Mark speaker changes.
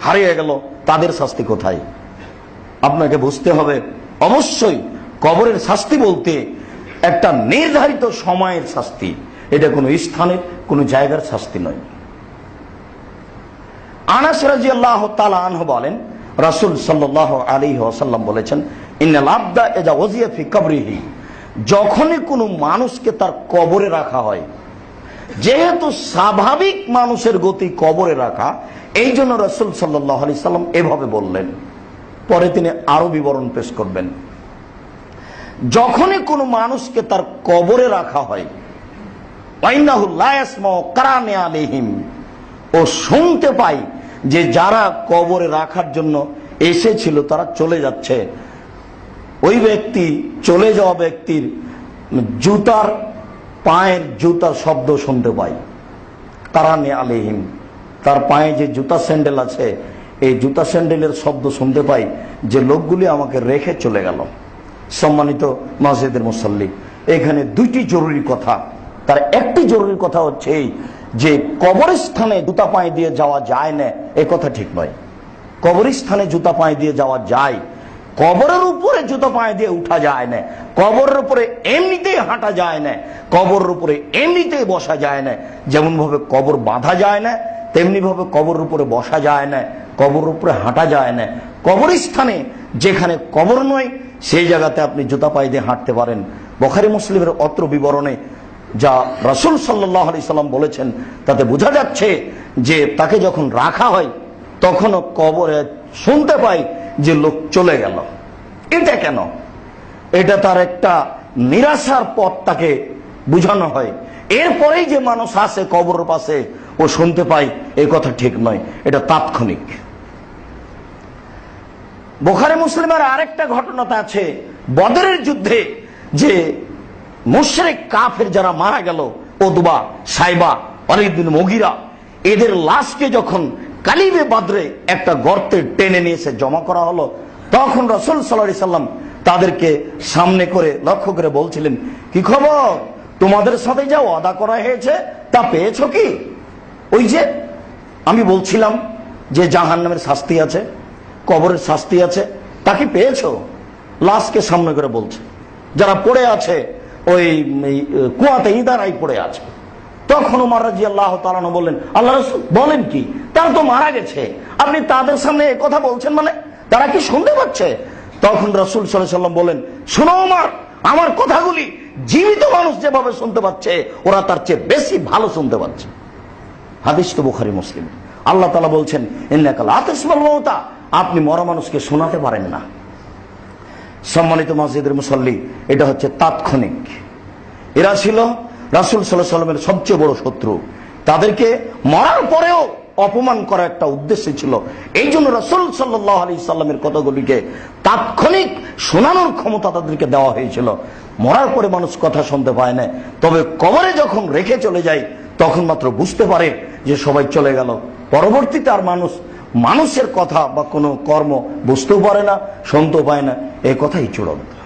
Speaker 1: হারিয়ে গেল, তাদের শাস্তি কোথায়? আপনাকে বুঝতে হবে, অবশ্যই কবরের শাস্তি বলতে একটা নির্ধারিত সময়ের শাস্তি। এটা কোনো স্থানের, কোনো জায়গার শাস্তি নয়। যখনই কোনো মানুষকে তার কবরে রাখা হয় যেহেতু স্বাভাবিক মানুষের গতি কবরে রাখা, এই জন্য রসুল সাল্লাহ আলি সাল্লাম এভাবে বললেন। পরে তিনি আরও বিবরণ পেশ করবেন। যখনই কোনো মানুষকে তার কবরে রাখা হয় ও শুনতে পাই যে যারা কবরে রাখার জন্য এসেছিল, তারা চলে যাচ্ছে। ওই ব্যক্তি চলে যাওয়া ব্যক্তির জুতার পায়ের জুতার শব্দ শুনতে পাই। কারানে আলিহিম। তার পায়ে যে জুতা স্যান্ডেল আছে, এই জুতা স্যান্ডেলের শব্দ শুনতে পাই যে লোকগুলি আমাকে রেখে চলে গেল। সম্মানিত মসজিদের মুসল্লি, এখানে দুইটি জরুরি কথা। তার একটি জরুরি কথা হচ্ছে এই যে কবরস্থানে জুতা পায়ে দিয়ে যাওয়া যায় না, এ কথা ঠিক নয়। কবরস্থানে জুতা পায়ে দিয়ে যাওয়া যায় কবরের উপরে জুতো পায়ে দিয়ে উঠা যায় না। কবরের উপরে এমনিতেই হাঁটা যায় না। কবরের উপরে এমনিতেই বসা যায় না। যেমন ভাবে কবর বাঁধা যায় না তেমনি ভাবে কবরের উপরে বসা যায় না, কবরের উপরে হাঁটা যায় না। কবরস্থানে যেখানে কবর নয়, সেই জায়গাতে আপনি জুতা পায়ে দিয়ে হাঁটতে পারেন। বখারি মুসলিমের অত্র বিবরণে যা রসুল সাল্লাহ আলি সাল্লাম বলেছেন, তাতে বোঝা যাচ্ছে যে তাকে যখন রাখা হয়, তখনও কবরে শুনতে পাই যে লোক চলে গেল। এটা কেন? এটা তার একটা নিরাশার পথ তাকে বুঝানো হয়। এরপরেই যে মানুষ আসে কবর পাশে, ও শুনতে পাই এই কথা ঠিক নয়, এটা তাৎক্ষণিক। বোখারে মুসলিমের আরেকটা ঘটনাতে আছে, বদরের যুদ্ধে যে মুশরেক, কাফের যারা মারা গেল ওদবা সাইবা অনেকদিন মগিরা, এদের লাশকে যখন কালিবে বাদরে একটা গর্তে টেনে নিয়ে এসে জমা করা হলো। তখন রসুল সাল্লাহ সাল্লাম তাদেরকে সামনে করে লক্ষ্য করে বলছিলেন, কি খবর? তোমাদের সাথে যা ওয়াদা করা হয়েছে, তা পেয়েছ কি? ওই যে আমি বলছিলাম যে জাহান নামের শাস্তি আছে, কবরের শাস্তি আছে, তা কি পেয়েছ? লাশকে সামনে করে বলছে। যারা পড়ে আছে, ওই কুয়াতে ইদারাই পড়ে আছে। তখন উমার রাজি আল্লাহ তালানো বললেন, আল্লাহ রসুল, বলেন কি? তারা তো মারা গেছে। আপনি তাদের সামনে কথা বলছেন মানে তারা কি শুনতে পাচ্ছে? তখন রসুল সাল্লাম বলেন, শোনো আমার আমার কথাগুলি জীবিত মানুষ যেভাবে শুনতে পাচ্ছে, ওরা তার চেয়ে বেশি ভালো শুনতে পাচ্ছে। হাদিস তো বুখারি, মুসলিম। আল্লাহ তালা বলছেন ইন্নাকাল আতসমাল আপনি মরা মানুষকে শোনাতে পারেন না। সম্মানিত মসজিদের মুসল্লি, এটা হচ্ছে তাৎক্ষণিক। এরা ছিল রাসুল সাল্লাহ সাল্লামের সবচেয়ে বড় শত্রু। তাদেরকে মরার পরেও অপমান করা একটা উদ্দেশ্য ছিল। এই জন্য রসুল সাল্লাহ আলি সাল্লামের কথাগুলিকে তাৎক্ষণিক শোনানোর ক্ষমতা তাদেরকে দেওয়া হয়েছিল। মরার পরে মানুষ কথা শুনতে পায় না। তবে কবরে যখন রেখে চলে যায়, তখন মাত্র বুঝতে পারে যে সবাই চলে গেল। পরবর্তীতে আর মানুষ, মানুষের কথা বা কোনো কর্ম বুঝতেও পারে না, শুনতেও পায় না। এই কথাই চূড়ান্ত।